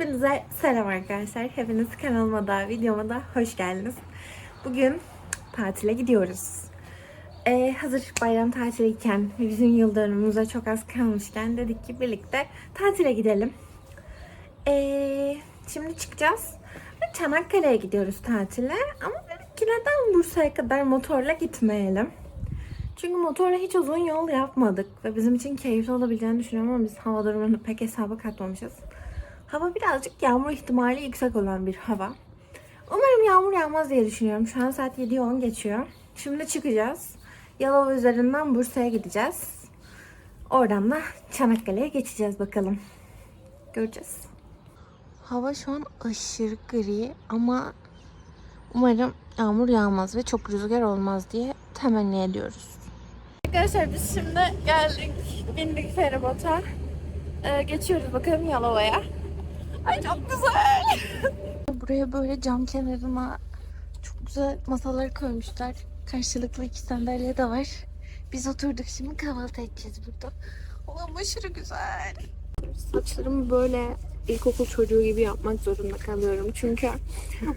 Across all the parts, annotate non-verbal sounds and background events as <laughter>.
Hepinize selam arkadaşlar. Hepiniz kanalıma da videoma da hoş geldiniz. Bugün tatile gidiyoruz. Ee, hazır bayram tatiliyken bizim yıl çok az kalmışken dedik ki birlikte tatile gidelim. Ee, şimdi çıkacağız. Çanakkale'ye gidiyoruz tatile. Ama dedik ki neden Bursa'ya kadar motorla gitmeyelim? Çünkü motorla hiç uzun yol yapmadık ve bizim için keyifli olabileceğini düşünüyorum ama biz hava durumunu pek hesaba katmamışız. Hava birazcık yağmur ihtimali yüksek olan bir hava. Umarım yağmur yağmaz diye düşünüyorum. Şu an saat 7'yi 10 geçiyor. Şimdi çıkacağız. Yalova üzerinden Bursa'ya gideceğiz. Oradan da Çanakkale'ye geçeceğiz bakalım. Göreceğiz. Hava şu an aşırı gri ama umarım yağmur yağmaz ve çok rüzgar olmaz diye temenni ediyoruz. Arkadaşlar biz şimdi geldik. Bindik feribota. Ee, geçiyoruz bakalım Yalova'ya. Ay çok güzel. Buraya böyle cam kenarına çok güzel masalar koymuşlar. Karşılıklı iki sandalye de var. Biz oturduk şimdi kahvaltı edeceğiz burada. Ulan aşırı güzel. Saçlarımı böyle ilkokul çocuğu gibi yapmak zorunda kalıyorum. Çünkü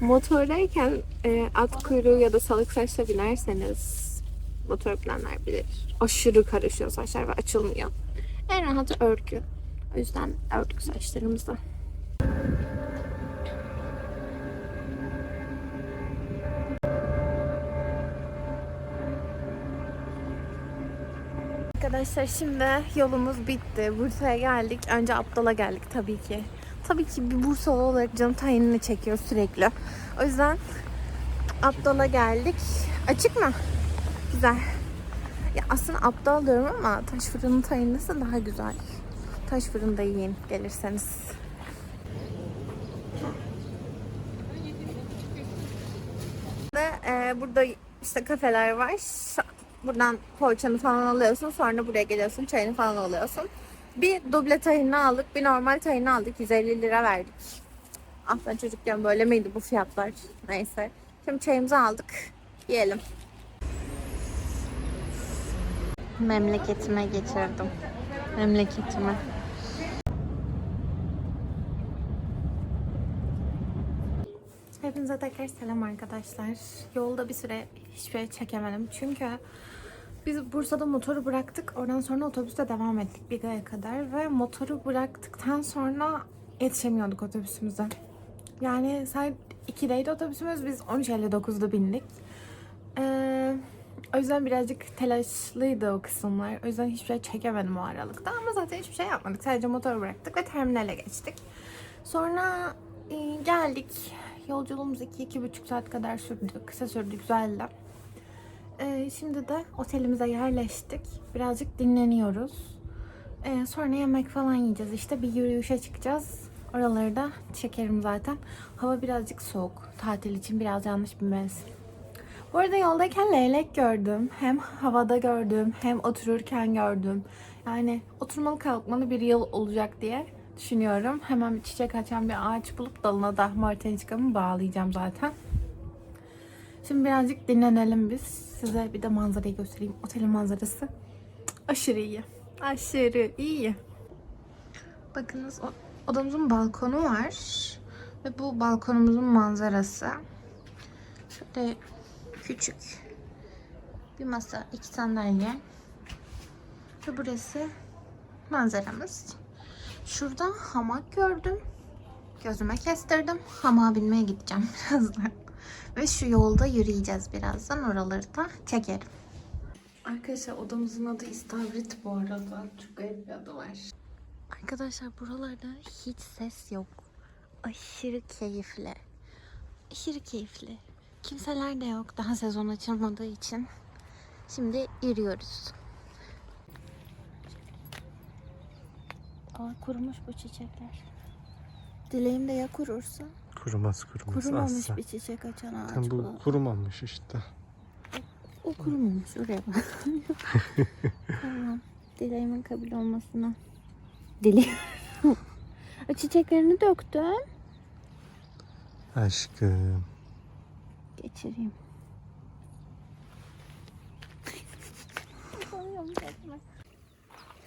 motordayken e, at kuyruğu ya da salık saçla binerseniz motor bilenler bilir. Aşırı karışıyor saçlar ve açılmıyor. En rahatı örgü. O yüzden ördük saçlarımızı. Arkadaşlar şimdi yolumuz bitti. Bursa'ya geldik. Önce Aptal'a geldik tabii ki. Tabii ki bir Bursalı olarak canım tayinini çekiyor sürekli. O yüzden Aptal'a geldik. Açık mı? Güzel. Ya aslında aptal diyorum ama taş fırının tayinlisi daha güzel. Taş fırında yiyin gelirseniz. Ve e, burada işte kafeler var. Buradan poğaçanı falan alıyorsun. Sonra buraya geliyorsun. Çayını falan alıyorsun. Bir duble tayını aldık. Bir normal tayını aldık. 150 lira verdik. Ben çocukken böyle miydi bu fiyatlar? Neyse. Şimdi çayımızı aldık. Yiyelim. Memleketime getirdim. Memleketime. Hepinize tekrar selam arkadaşlar. Yolda bir süre hiçbir şey çekemedim. Çünkü biz Bursa'da motoru bıraktık. Oradan sonra otobüste devam ettik bir Biga'ya kadar. Ve motoru bıraktıktan sonra yetişemiyorduk otobüsümüze. Yani saat 2'deydi otobüsümüz. Biz 13.59'da bindik. Ee, o yüzden birazcık telaşlıydı o kısımlar. O yüzden hiçbir şey çekemedim o aralıkta. Ama zaten hiçbir şey yapmadık. Sadece motoru bıraktık ve terminale geçtik. Sonra e, geldik. Yolculuğumuz 2-2,5 saat kadar sürdü. Kısa sürdü, güzeldi. E, şimdi de otelimize yerleştik. Birazcık dinleniyoruz. E, sonra yemek falan yiyeceğiz. İşte bir yürüyüşe çıkacağız. Oraları da çekerim zaten. Hava birazcık soğuk. Tatil için biraz yanlış bir mevsim. Bu arada yoldayken leylek gördüm. Hem havada gördüm hem otururken gördüm. Yani oturmalı kalkmalı bir yıl olacak diye düşünüyorum. Hemen bir çiçek açan bir ağaç bulup dalına da marteniçkamı bağlayacağım zaten. Şimdi birazcık dinlenelim biz. Size bir de manzarayı göstereyim. Otelin manzarası aşırı iyi. Aşırı iyi. Bakınız odamızın balkonu var. Ve bu balkonumuzun manzarası. Şöyle küçük bir masa, iki sandalye. Ve burası manzaramız. Şurada hamak gördüm. Gözüme kestirdim. Hamağa binmeye gideceğim <laughs> birazdan. Ve şu yolda yürüyeceğiz birazdan. Oraları da çekerim. Arkadaşlar odamızın adı İstavrit bu arada. Çok garip bir adı var. Arkadaşlar buralarda hiç ses yok. Aşırı keyifli. Aşırı keyifli. Kimseler de yok daha sezon açılmadığı için. Şimdi yürüyoruz. Aa, kurumuş bu çiçekler. Dileğim de ya kurursa? Kurumaz kurumaz. Kurumamış asla. bir çiçek açan ağaç Tam bu bulalım. kurumamış işte. O kurumamış oraya bak. <laughs> tamam. Dileğimin kabul olmasına. Diliyorum. O <laughs> Çiçeklerini döktüm. Aşkım. Geçireyim.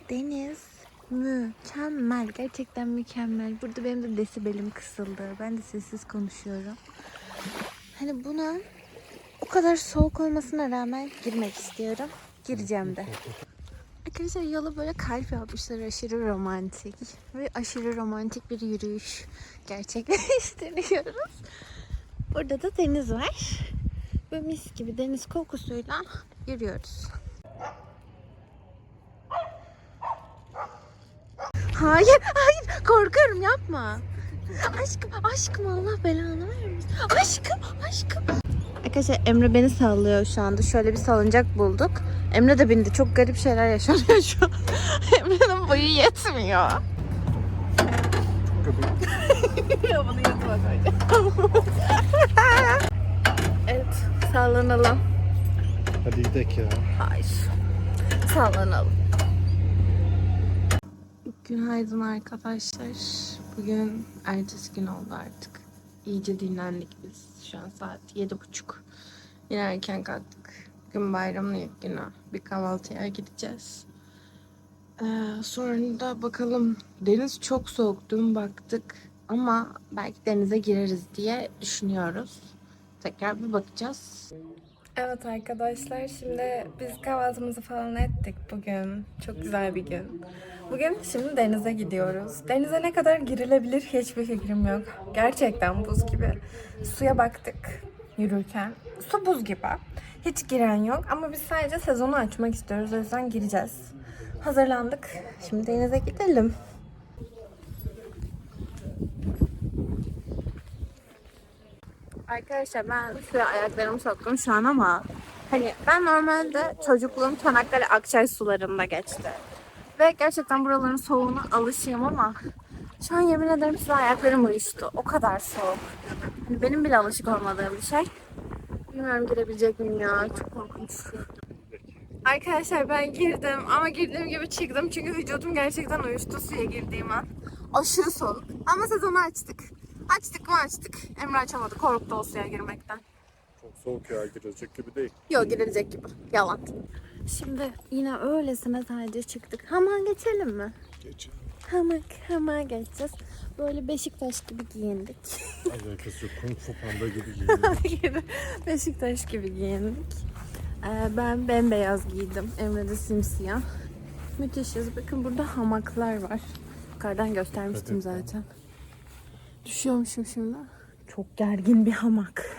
Deniz Mükemmel. Gerçekten mükemmel. Burada benim de desibelim kısıldı. Ben de sessiz konuşuyorum. Hani buna o kadar soğuk olmasına rağmen girmek istiyorum. Gireceğim de. Arkadaşlar yola böyle kalp yapmışlar. Aşırı romantik. Ve aşırı romantik bir yürüyüş gerçekleştiriyoruz. Burada da deniz var. Ve mis gibi deniz kokusuyla yürüyoruz. Hayır, hayır. Korkuyorum yapma. Aşkım, aşkım Allah belanı vermesin. Aşkım, aşkım. Arkadaşlar Emre beni sallıyor şu anda. Şöyle bir salıncak bulduk. Emre de bindi. Çok garip şeyler yaşanıyor şu an. <laughs> Emre'nin boyu yetmiyor. ya bunu yatma Evet, sallanalım. Hadi gidelim ya. Hayır. Sallanalım. Günaydın arkadaşlar. Bugün ertesi gün oldu artık. İyice dinlendik biz. Şu an saat yedi buçuk. Yine erken kalktık. Bugün bayramın ilk günü. Bir kahvaltıya gideceğiz. Ee, sonra da bakalım. Deniz çok soğuk. Dün baktık. Ama belki denize gireriz diye düşünüyoruz. Tekrar bir bakacağız. Evet arkadaşlar şimdi biz kahvaltımızı falan ettik bugün. Çok güzel bir gün. Bugün şimdi denize gidiyoruz. Denize ne kadar girilebilir hiçbir fikrim yok. Gerçekten buz gibi. Suya baktık yürürken. Su buz gibi. Hiç giren yok ama biz sadece sezonu açmak istiyoruz. O yüzden gireceğiz. Hazırlandık. Şimdi denize gidelim. Arkadaşlar ben suya ayaklarımı soktum şu an ama hani ben normalde çocukluğum Çanakkale Akçay sularında geçti. Ve gerçekten buraların soğuğuna alışığım ama şu an yemin ederim size ayaklarım uyuştu. O kadar soğuk. Hani benim bile alışık olmadığım bir şey. Bilmiyorum girebilecek miyim ya. Çok korkunç. Arkadaşlar ben girdim ama girdiğim gibi çıktım çünkü vücudum gerçekten uyuştu suya girdiğim an. Aşırı soğuk. Ama sezonu açtık. Açtık mı açtık. Emre açamadı. Korktu o suya girmekten. Çok soğuk ya girecek gibi değil. Yok girilecek gibi. Yalan. Şimdi yine öylesine sadece çıktık. Hemen geçelim mi? Geç. Hemen, hemen geçeceğiz. Böyle Beşiktaş gibi giyindik. Alakası yok. Kung Fu Panda gibi <laughs> giyiniyor. Beşiktaş gibi giyindik. Ee, ben bembeyaz giydim. Emre de simsiyah. Müthişiz. Bakın burada hamaklar var. Yukarıdan göstermiştim zaten. Düşüyormuşum şimdi. Çok gergin bir hamak.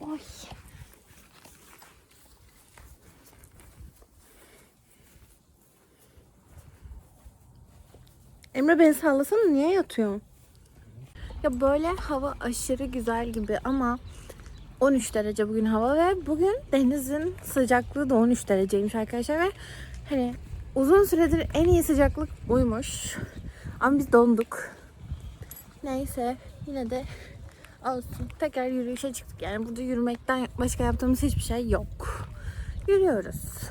Oy. Emre beni sallasana niye yatıyorsun? Ya böyle hava aşırı güzel gibi ama 13 derece bugün hava ve bugün denizin sıcaklığı da 13 dereceymiş arkadaşlar ve hani uzun süredir en iyi sıcaklık buymuş. Ama biz donduk. Neyse yine de olsun. Tekrar yürüyüşe çıktık. Yani burada yürümekten başka yaptığımız hiçbir şey yok. Yürüyoruz.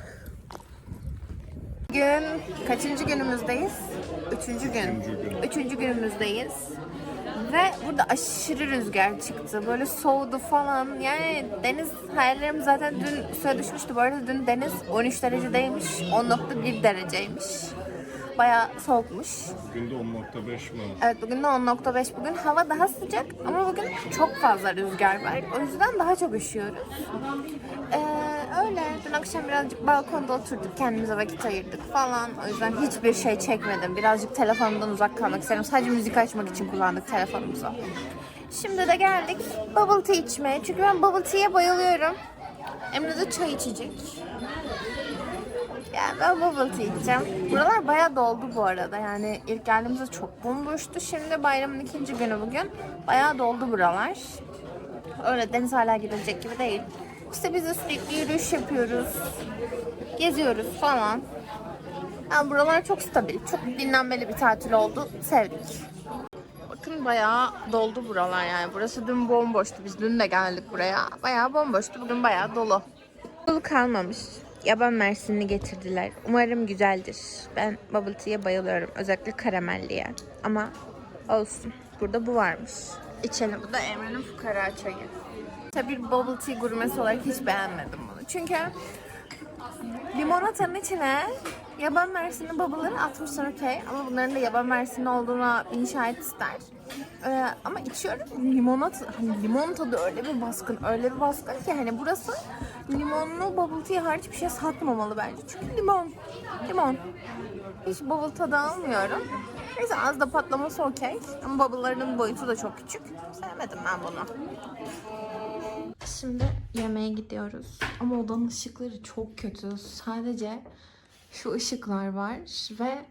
Bugün kaçıncı günümüzdeyiz? Üçüncü gün. Üçüncü günümüzdeyiz. Ve burada aşırı rüzgar çıktı. Böyle soğudu falan. Yani deniz hayallerim zaten dün suya düşmüştü. Bu arada dün deniz 13 derecedeymiş. 10.1 dereceymiş. Bayağı soğukmuş. Bugün de 10.5 mi? Evet bugün de 10.5. Bugün hava daha sıcak ama bugün çok fazla rüzgar var. O yüzden daha çok üşüyoruz. Ee, öyle. Dün akşam birazcık balkonda oturduk. Kendimize vakit ayırdık falan. O yüzden hiçbir şey çekmedim. Birazcık telefonumdan uzak kalmak istedim. Sadece müzik açmak için kullandık telefonumuzu. Şimdi de geldik bubble tea içmeye. Çünkü ben bubble tea'ye bayılıyorum. Emre de çay içecek. Yani ben bubble tea içeceğim. Buralar bayağı doldu bu arada. Yani ilk geldiğimizde çok bomboştu. Şimdi bayramın ikinci günü bugün. Bayağı doldu buralar. Öyle deniz hala gidilecek gibi değil. İşte biz de sürekli yürüyüş yapıyoruz. Geziyoruz falan. Yani buralar çok stabil. Çok dinlenmeli bir tatil oldu. Sevdik. Bakın bayağı doldu buralar yani. Burası dün bomboştu. Biz dün de geldik buraya. Bayağı bomboştu. Bugün bayağı dolu. Dolu kalmamış. Yaban mersinini getirdiler. Umarım güzeldir. Ben bubble tea'ye bayılıyorum. Özellikle karamelliye. Ama olsun. Burada bu varmış. İçelim. Bu da Emre'nin fukara çayı. Tabii bubble tea gurmesi olarak hiç beğenmedim bunu. Çünkü Limonatanın içine yaban mersini babaları atmışlar okey. Ama bunların da yaban mersini olduğuna inşaat ister. Ee, ama içiyorum limonat, hani limon tadı öyle bir baskın, öyle bir baskın ki hani burası limonlu bubble tea hariç bir şey satmamalı bence. Çünkü limon, limon. Hiç bubble tadı almıyorum. Neyse az da patlaması okey. Ama bubble'ların boyutu da çok küçük. Sevmedim ben bunu. Şimdi yemeğe gidiyoruz. Ama odanın ışıkları çok kötü. Sadece şu ışıklar var ve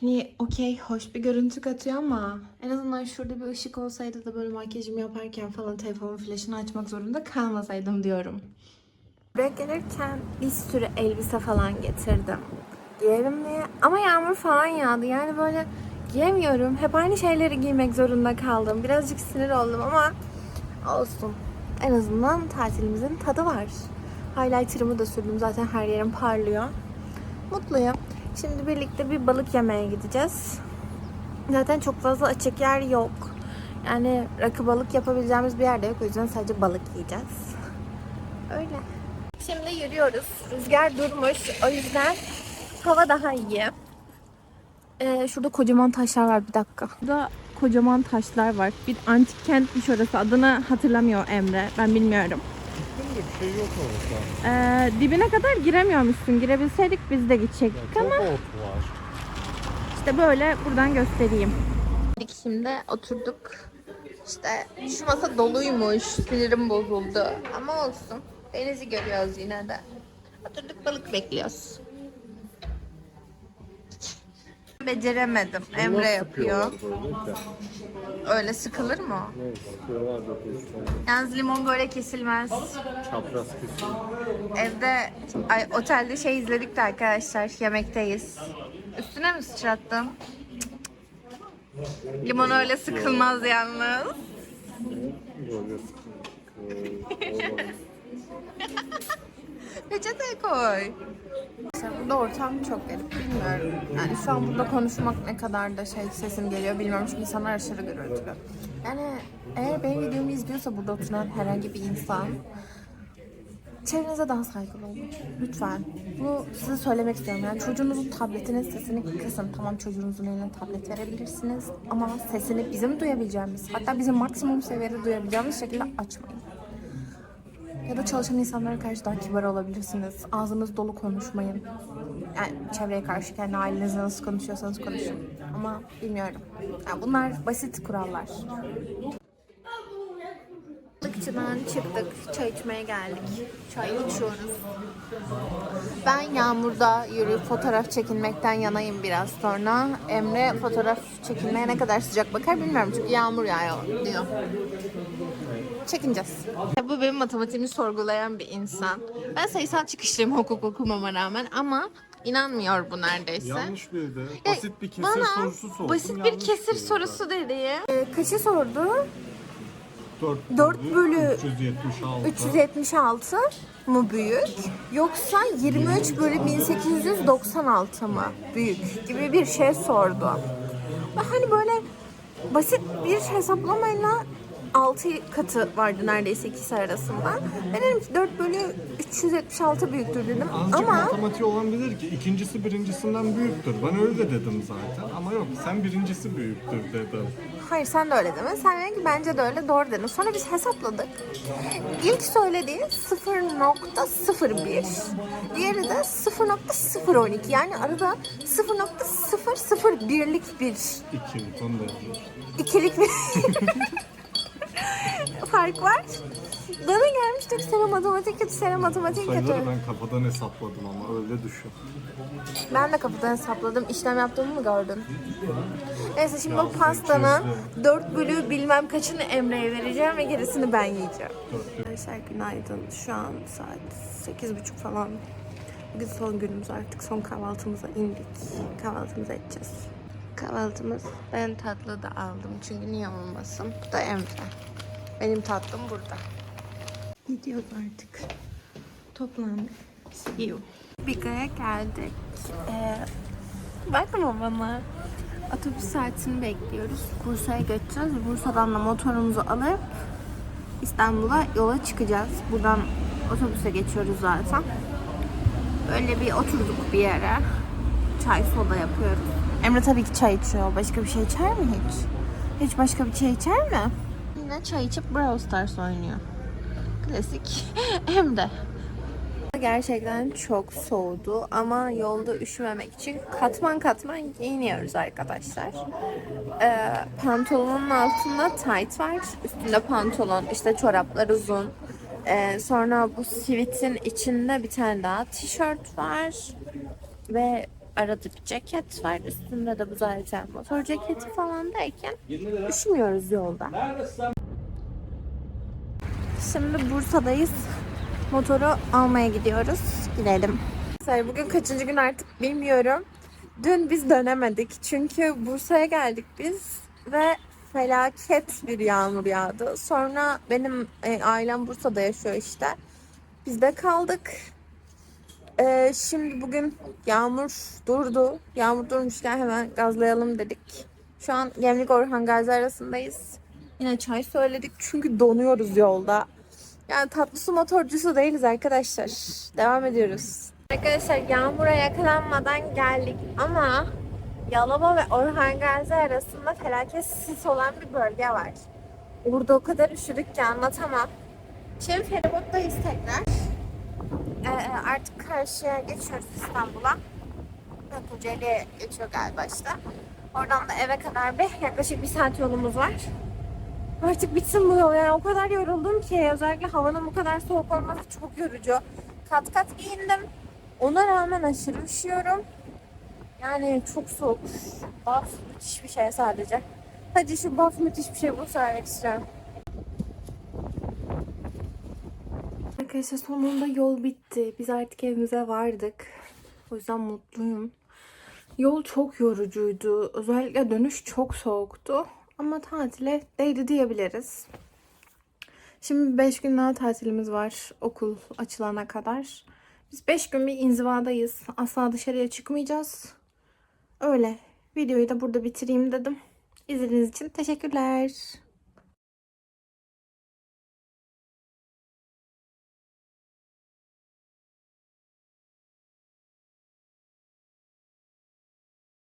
hani okey hoş bir görüntü katıyor ama en azından şurada bir ışık olsaydı da böyle makyajımı yaparken falan telefonun flaşını açmak zorunda kalmasaydım diyorum. Buraya gelirken bir sürü elbise falan getirdim. Giyerim diye. Ama yağmur falan yağdı. Yani böyle giyemiyorum. Hep aynı şeyleri giymek zorunda kaldım. Birazcık sinir oldum ama olsun. En azından tatilimizin tadı var. Highlighter'ımı da sürdüm. Zaten her yerim parlıyor. Mutluyum. Şimdi birlikte bir balık yemeye gideceğiz. Zaten çok fazla açık yer yok. Yani rakı balık yapabileceğimiz bir yerde yok. O yüzden sadece balık yiyeceğiz. Öyle. Şimdi yürüyoruz. Rüzgar durmuş. O yüzden hava daha iyi. Ee, şurada kocaman taşlar var. Bir dakika. Burada kocaman taşlar var. Bir antik kentmiş orası. Adını hatırlamıyor Emre. Ben bilmiyorum. Bir şey yok orada. Ee, dibine kadar giremiyormuşsun. Girebilseydik biz de gidecektik Çok ama ot var. işte böyle buradan göstereyim. Şimdi oturduk. İşte şu masa doluymuş. Sinirim bozuldu. Ama olsun. Denizi görüyoruz yine de. Oturduk balık bekliyoruz. Beceremedim. Emre yapıyor. Öyle sıkılır mı? Ne sıkıyorlar da bu işte. Yalnız limon böyle kesilmez. Çapraz kesiyor. Evde, ay, otelde şey izledik de arkadaşlar. Yemekteyiz. Üstüne mi sıçrattın? Limon öyle sıkılmaz yalnız. Böyle sıkıyor. <laughs> Olmaz. Peçete koy. Burada ortam çok garip bilmiyorum. Yani şu an burada konuşmak ne kadar da şey sesim geliyor bilmiyorum çünkü insanlar aşırı gürültülü. Yani eğer benim videomu izliyorsa burada oturan herhangi bir insan çevrenize daha saygılı olun. Lütfen. Bunu size söylemek istiyorum. Yani çocuğunuzun tabletinin sesini kısın. Tamam çocuğunuzun eline tablet verebilirsiniz. Ama sesini bizim duyabileceğimiz, hatta bizim maksimum seviyede duyabileceğimiz şekilde açmayın. Ya da çalışan insanlara karşı daha kibar olabilirsiniz. Ağzınız dolu konuşmayın. Yani çevreye karşı kendi ailenizle nasıl konuşuyorsanız konuşun. Ama bilmiyorum. Yani bunlar basit kurallar. Balıkçıdan çıktık. Çay içmeye geldik. Çay içiyoruz. Ben yağmurda yürüyüp fotoğraf çekinmekten yanayım biraz sonra. Emre fotoğraf çekilmeye ne kadar sıcak bakar bilmiyorum çünkü yağmur yağıyor diyor. Çekineceğiz. Bu benim matematiğimi sorgulayan bir insan. Ben sayısal çıkışlıyım hukuk okumama rağmen ama inanmıyor bu neredeyse. Yanlış bir de. Ya, Basit bir kesir bana sorusu sordum. Basit bir yanlış kesir sorusu dedi. Ee, kaçı sordu? 4, Dört bölü 376. 376 mı büyük yoksa 23 bölü 1896 mı büyük gibi bir şey sordu. Hani böyle basit bir hesaplamayla 6 katı vardı neredeyse ikisi arasında. Ben dedim ki 4 bölü 376 büyüktür dedim Azıcık ama matematiği olan bilir ki ikincisi birincisinden büyüktür. Ben öyle dedim zaten ama yok sen birincisi büyüktür dedim. hayır sen de öyle deme. Sen dedin ki bence de öyle doğru dedin. Sonra biz hesapladık. İlk söylediği 0.01 diğeri de 0.012 yani arada 0.001'lik bir İkilik onu da yazıyor. ikilik bir <laughs> fark var. Bana gelmiştir sene matematik kötü, sene matematik kötü. Sayıları ben kafadan hesapladım ama öyle düşün. Ben de kafadan hesapladım. İşlem yaptığımı mı gördün? Neyse şimdi Yazdım, pastanın çözdüm. 4 bölü bilmem kaçını Emre'ye vereceğim ve gerisini ben yiyeceğim. Arkadaşlar günaydın. Şu an saat 8.30 falan. Bugün son günümüz artık. Son kahvaltımıza indik. Kahvaltımızı edeceğiz. Kahvaltımız ben tatlı da aldım. Çünkü niye olmasın? Bu da Emre. Benim tatlım burada. Gidiyoruz artık. Toplandık. See you. Biga'ya geldik. Ee, bakma bana. Otobüs saatini bekliyoruz. Bursa'ya geçeceğiz. Bursa'dan da motorumuzu alıp İstanbul'a yola çıkacağız. Buradan otobüse geçiyoruz zaten. Böyle bir oturduk bir yere. Çay soda yapıyoruz. Emre tabii ki çay içiyor. Başka bir şey içer mi hiç? Hiç başka bir şey içer mi? Yine çay içip Brawl Stars oynuyor. Klasik <laughs> Emre. Gerçekten çok soğudu ama yolda üşümemek için katman katman giyiniyoruz arkadaşlar. Ee, pantolonun altında tight var. Üstünde pantolon, işte çoraplar uzun. Ee, sonra bu sivitin içinde bir tane daha tişört var. Ve arada bir ceket var. Üstünde de bu zaten motor ceketi falan derken üşümüyoruz yolda. Şimdi Bursa'dayız. Motoru almaya gidiyoruz. Gidelim. Bugün kaçıncı gün artık bilmiyorum. Dün biz dönemedik. Çünkü Bursa'ya geldik biz ve felaket bir yağmur yağdı. Sonra benim e, ailem Bursa'da yaşıyor işte. Biz de kaldık. E, şimdi bugün yağmur durdu. Yağmur durmuşken hemen gazlayalım dedik. Şu an Gemlik Orhan Gazi arasındayız. Yine çay söyledik çünkü donuyoruz yolda. Yani tatlı su motorcusu değiliz arkadaşlar. Devam ediyoruz. Arkadaşlar yağmura yakalanmadan geldik ama Yalova ve Orhan Gazi arasında felaket sis olan bir bölge var. Orada o kadar üşüdük ki anlatamam. Şimdi feribottayız tekrar. Artık karşıya geçiyoruz İstanbul'a. Kocaeli'ye geçiyor galiba işte. Oradan da eve kadar bir yaklaşık bir saat yolumuz var. Artık bitsin bu yol yani o kadar yoruldum ki özellikle havanın bu kadar soğuk olması çok yorucu. Kat kat giyindim. Ona rağmen aşırı üşüyorum. Yani çok soğuk. Baf müthiş bir şey sadece. Hadi şu baf müthiş bir şey bunu söylemek istiyorum. Arkadaşlar sonunda yol bitti. Biz artık evimize vardık. O yüzden mutluyum. Yol çok yorucuydu. Özellikle dönüş çok soğuktu. Ama tatile değdi diyebiliriz. Şimdi 5 gün daha tatilimiz var okul açılana kadar. Biz 5 gün bir inzivadayız. Asla dışarıya çıkmayacağız. Öyle. Videoyu da burada bitireyim dedim. İzlediğiniz için teşekkürler.